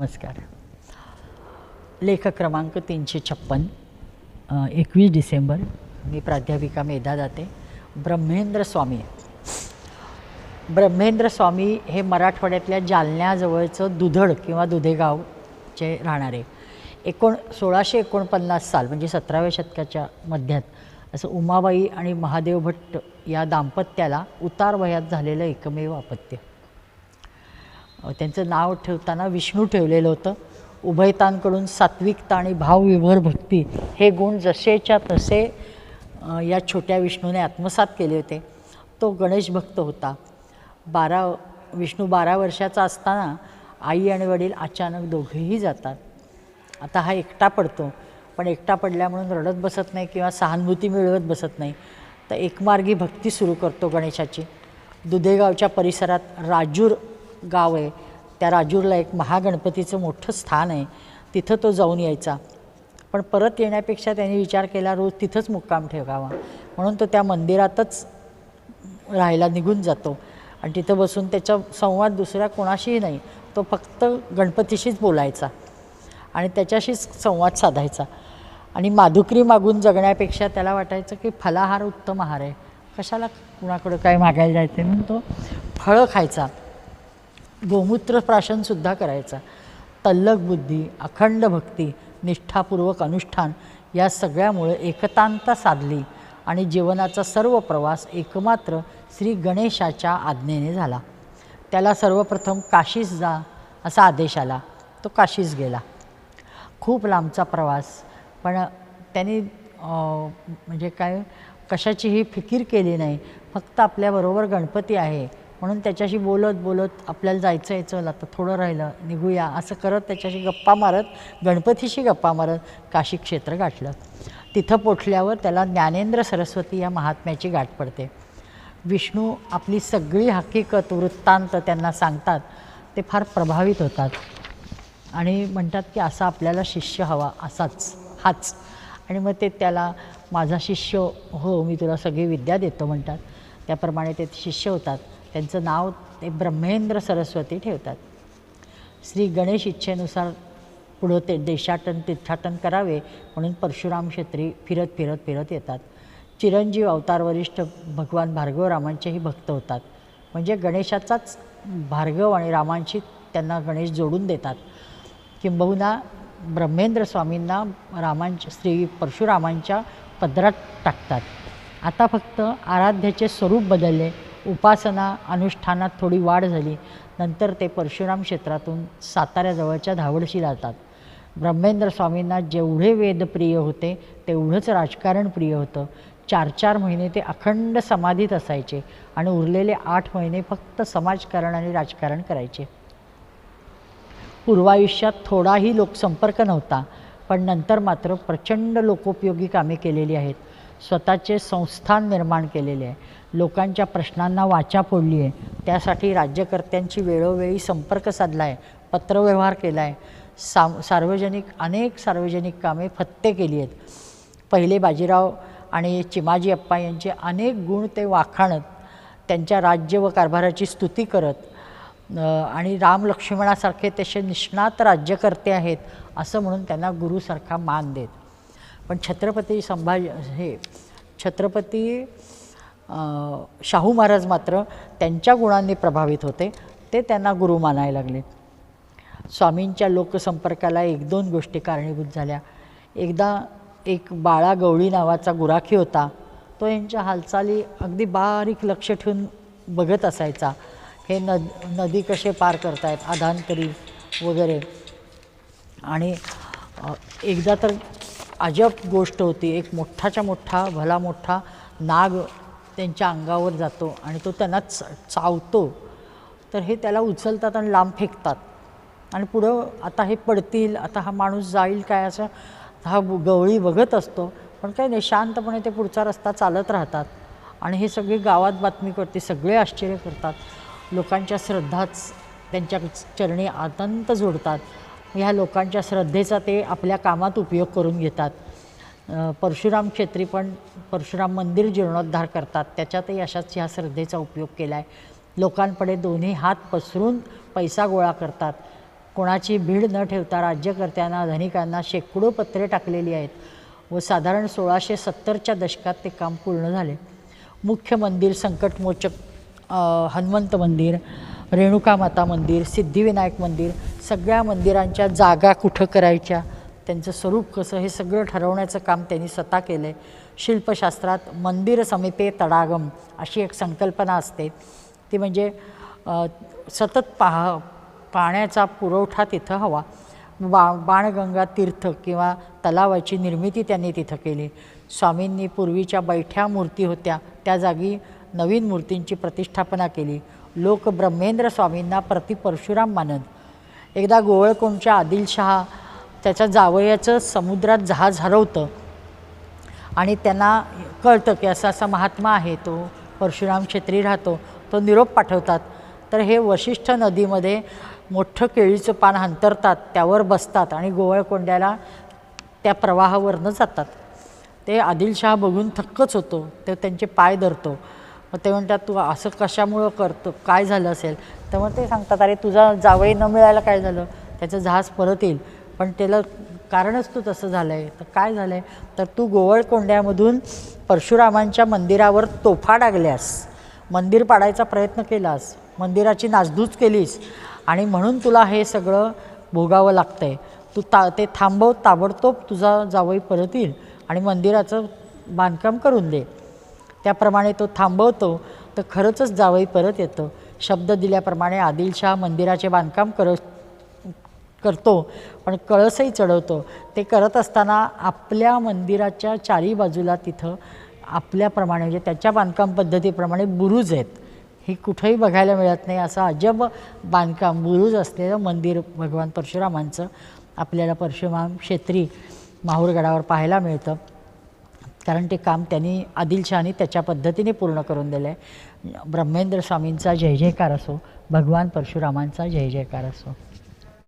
नमस्कार. लेख क्रमांक तीनशे छप्पन एकवीस डिसेंबर मी प्राध्यापिका मेधा जाते ब्रह्मेंद्र स्वामी. ब्रह्मेंद्र स्वामी हे मराठवाड्यातल्या जालन्याजवळचं दुधड किंवा दुधेगावचे राहणारे. एकोण सोळाशे एकोणपन्नास साल म्हणजे सतराव्या शतकाच्या मध्यात असं उमाबाई आणि महादेव भट्ट या दाम्पत्याला उतार वयात झालेलं एकमेव अपत्य. त्यांचं नाव ठेवताना विष्णू ठेवलेलं होतं. उभयतांकडून सात्विकता आणि भावविभर भक्ती हे गुण जसेच्या तसे या छोट्या विष्णूने आत्मसात केले होते. तो गणेश भक्त होता. बारा विष्णू बारा वर्षाचा असताना आई आणि वडील अचानक दोघेही जातात. आता हा एकटा पडतो पण एकटा पडल्या म्हणून रडत बसत नाही किंवा सहानुभूती मिळवत बसत नाही. तर एकमार्गी भक्ती सुरू करतो गणेशाची. दुधेगावच्या परिसरात राजूर गाव आहे. त्या राजूरला एक महागणपतीचं मोठं स्थान आहे. तिथं तो जाऊन यायचा. पण परत येण्यापेक्षा त्यांनी विचार केला रोज तिथंच मुक्काम ठेवावा. म्हणून तो त्या मंदिरातच राहायला निघून जातो. आणि तिथं बसून त्याचा संवाद दुसऱ्या कोणाशीही नाही. तो फक्त गणपतीशीच बोलायचा. आणि त्याच्याशीच संवाद साधायचा. आणि माधुकरी मागून जगण्यापेक्षा त्याला वाटायचं की फलाहार उत्तम आहार आहे. कशाला कुणाकडं काय मागायला जायचं? म्हणून तो फळं खायचा. गोमूत्र प्राशनसुद्धा करायचा. तल्लक बुद्धी अखंड भक्ती निष्ठापूर्वक अनुष्ठान या सगळ्यामुळे एकतांता साधली आणि जीवनाचा सर्व प्रवास एकमात्र श्री गणेशाच्या आज्ञेने झाला. त्याला सर्वप्रथम काशीस जा असा आदेश आला. तो काशीस गेला. खूप लांबचा प्रवास पण त्यांनी म्हणजे काय कशाचीही फिकीर केली नाही. फक्त आपल्याबरोबर गणपती आहे. म्हणून त्याच्याशी बोलत बोलत आपल्याला जायचं आहे चल आता थोडं राहिलं निघूया. असं करत त्याच्याशी गप्पा मारत गणपतीशी गप्पा मारत काशी क्षेत्र गाठलं. तिथं पोचल्यावर त्याला ज्ञानेंद्र सरस्वती या महात्म्याची गाठ पडते. विष्णू आपली सगळी हकीकत वृत्तांत त्यांना सांगतात. ते फार प्रभावित होतात. आणि म्हणतात की असा आपल्याला शिष्य हवा असाच हाच. आणि मग ते त्याला माझा शिष्य हो मी तुला सगळी विद्या देतो म्हणतात. त्याप्रमाणे ते शिष्य होतात. त्यांचं नाव ते ब्रह्मेंद्र सरस्वती ठेवतात. श्री गणेश इच्छेनुसार पुढं ते देशाटन तीर्थाटन करावे म्हणून परशुराम क्षेत्री फिरत फिरत फिरत येतात. चिरंजीव अवतार वरिष्ठ भगवान भार्गव रामांचेही भक्त होतात. म्हणजे गणेशाचाच भार्गव आणि रामांशी त्यांना गणेश जोडून देतात. किंबहुना ब्रह्मेंद्र स्वामींना रामांच्या श्री परशुरामांच्या पदरात टाकतात. आता फक्त आराध्याचे स्वरूप बदलले. उपासना अनुष्ठानात थोडी वाढ झाली. नंतर ते परशुराम क्षेत्रातून साताऱ्याजवळच्या धावडशी जातात ब्रह्मेंद्र स्वामींना जेवढे वेद प्रिय होते तेवढंच राजकारण प्रिय होतं. चार चार महिने ते अखंड समाधीत असायचे आणि उरलेले आठ महिने फक्त समाजकारण आणि राजकारण करायचे. पूर्वायुष्यात थोडाही लोकसंपर्क नव्हता पण नंतर मात्र प्रचंड लोकोपयोगी कामे केलेली आहेत. स्वतःचे संस्थान निर्माण केलेले आहे. लोकांच्या प्रश्नांना वाचा फोडली आहे. त्यासाठी राज्यकर्त्यांची वेळोवेळी संपर्क साधला आहे पत्रव्यवहार केला आहे सा सार्वजनिक अनेक सार्वजनिक कामे फत्ते केली आहेत. पहिले बाजीराव आणि चिमाजी अप्पा यांचे अनेक गुण ते वाखाणत त्यांच्या राज्य व कारभाराची स्तुती करत आणि राम लक्ष्मणासारखे तसे निष्णात राज्यकर्ते आहेत असं म्हणून त्यांना गुरुसारखा मान देत. पण छत्रपती संभाजी हे छत्रपती शाहू महाराज मात्र त्यांच्या गुणांनी प्रभावित होते. ते त्यांना गुरु मानायला लागले. स्वामींच्या लोकसंपर्काला एक दोन गोष्टी कारणीभूत झाल्या. एकदा एक बाळा गवळी नावाचा गुराखी होता. तो यांच्या हालचाली अगदी बारीक लक्ष ठेवून बघत असायचा. हे नद नदी कसे पार करतायत आधांतरी वगैरे. आणि एकदा तर अजब गोष्ट होती. एक मोठाच्या मोठा भला मोठा नाग त्यांच्या अंगावर जातो आणि तो त्यांना च चावतो. तर हे त्याला उचलतात आणि लांब फेकतात. आणि पुढं आता हे पडतील आता हा माणूस जाईल काय असं हा गवळी बघत असतो. पण काही नाही शांतपणे ते पुढचा रस्ता चालत राहतात. आणि हे सगळे गावात बातमी करते सगळे आश्चर्य करतात. लोकांच्या श्रद्धाच त्यांच्या चरणी आतंत जोडतात. ह्या लोकांच्या श्रद्धेचा ते आपल्या कामात उपयोग करून घेतात. परशुराम क्षेत्री पण परशुराम मंदिर जीर्णोद्धार करतात. त्याच्यातही अशाच ह्या श्रद्धेचा उपयोग केला आहे लोकांकडे दोन्ही हात पसरून पैसा गोळा करतात. कोणाची भीड न ठेवता राज्यकर्त्यांना धनिकांना शेकडो पत्रे टाकलेली आहेत व साधारण सोळाशे सत्तरच्या दशकात ते काम पूर्ण झाले. मुख्य मंदिर संकटमोचक हनुमंत मंदिर रेणुका माता मंदिर सिद्धिविनायक मंदिर सगळ्या मंदिरांच्या जागा कुठं करायच्या त्यांचं स्वरूप कसं हे सगळं ठरवण्याचं काम त्यांनी स्वतः केलं आहे शिल्पशास्त्रात मंदिर समिते तडागम अशी एक संकल्पना असते. ती म्हणजे सतत पाह पाण्याचा पुरवठा तिथं हवा. बा बाणगंगा तीर्थ किंवा तलावाची निर्मिती त्यांनी तिथं केली. स्वामींनी पूर्वीच्या बैठ्या मूर्ती होत्या त्या जागी नवीन मूर्तींची प्रतिष्ठापना केली. लोक ब्रह्मेंद्र स्वामींना प्रति परशुराम मानत एकदा गोवळकोंडच्या आदिलशहा त्याच्या जावयाचं समुद्रात जहाज हरवतं. आणि त्यांना कळतं की असा असा महात्मा आहे तो परशुराम छेत्री राहतो तो निरोप पाठवतात. तर हे वशिष्ठ नदीमध्ये मोठं केळीचं पान हंतरतात त्यावर बसतात आणि गोवळकोंड्याला त्या प्रवाहावरनं जातात. ते आदिलशहा बघून थक्कच होतो ते त्यांचे पाय धरतो. मग ते म्हणतात तू असं कशामुळं करतो? काय झालं असेल? तर मग ते सांगतात अरे तुझा जावई न मिळायला काय झालं? त्याचं जहाज परत येईल. पण त्याला कारणच तू तसं झालं आहे तर काय झालं आहे तर तू गोवळकोंड्यामधून परशुरामांच्या मंदिरावर तोफा डागल्यास मंदिर पाडायचा प्रयत्न केलास मंदिराची नासधूस केलीस आणि म्हणून तुला हे सगळं भोगावं लागतं आहे तू ता ते थांबव ताबडतोब तुझा जावई परत येईल आणि मंदिराचं बांधकाम करून दे. त्याप्रमाणे तो थांबवतो तर खरंचच जावई परत येतं. शब्द दिल्याप्रमाणे आदिलशाह मंदिराचे बांधकाम करत करतो पण कळसही चढवतो. ते करत असताना आपल्या मंदिराच्या चारी बाजूला तिथं आपल्याप्रमाणे म्हणजे त्याच्या बांधकाम पद्धतीप्रमाणे बुरुज आहेत. हे कुठंही बघायला मिळत नाही असं अजब बांधकाम बुरुज असलेलं मंदिर भगवान परशुरामांचं. आपल्याला परशुराम क्षेत्री माहूरगडावर पाहायला मिळतं. कारण ते काम त्यांनी आदिलशहानी त्याच्या पद्धतीने पूर्ण करून दिलं आहे ब्रह्मेंद्र स्वामींचा जय जयकार असो भगवान परशुरामांचा जय जयकार असो.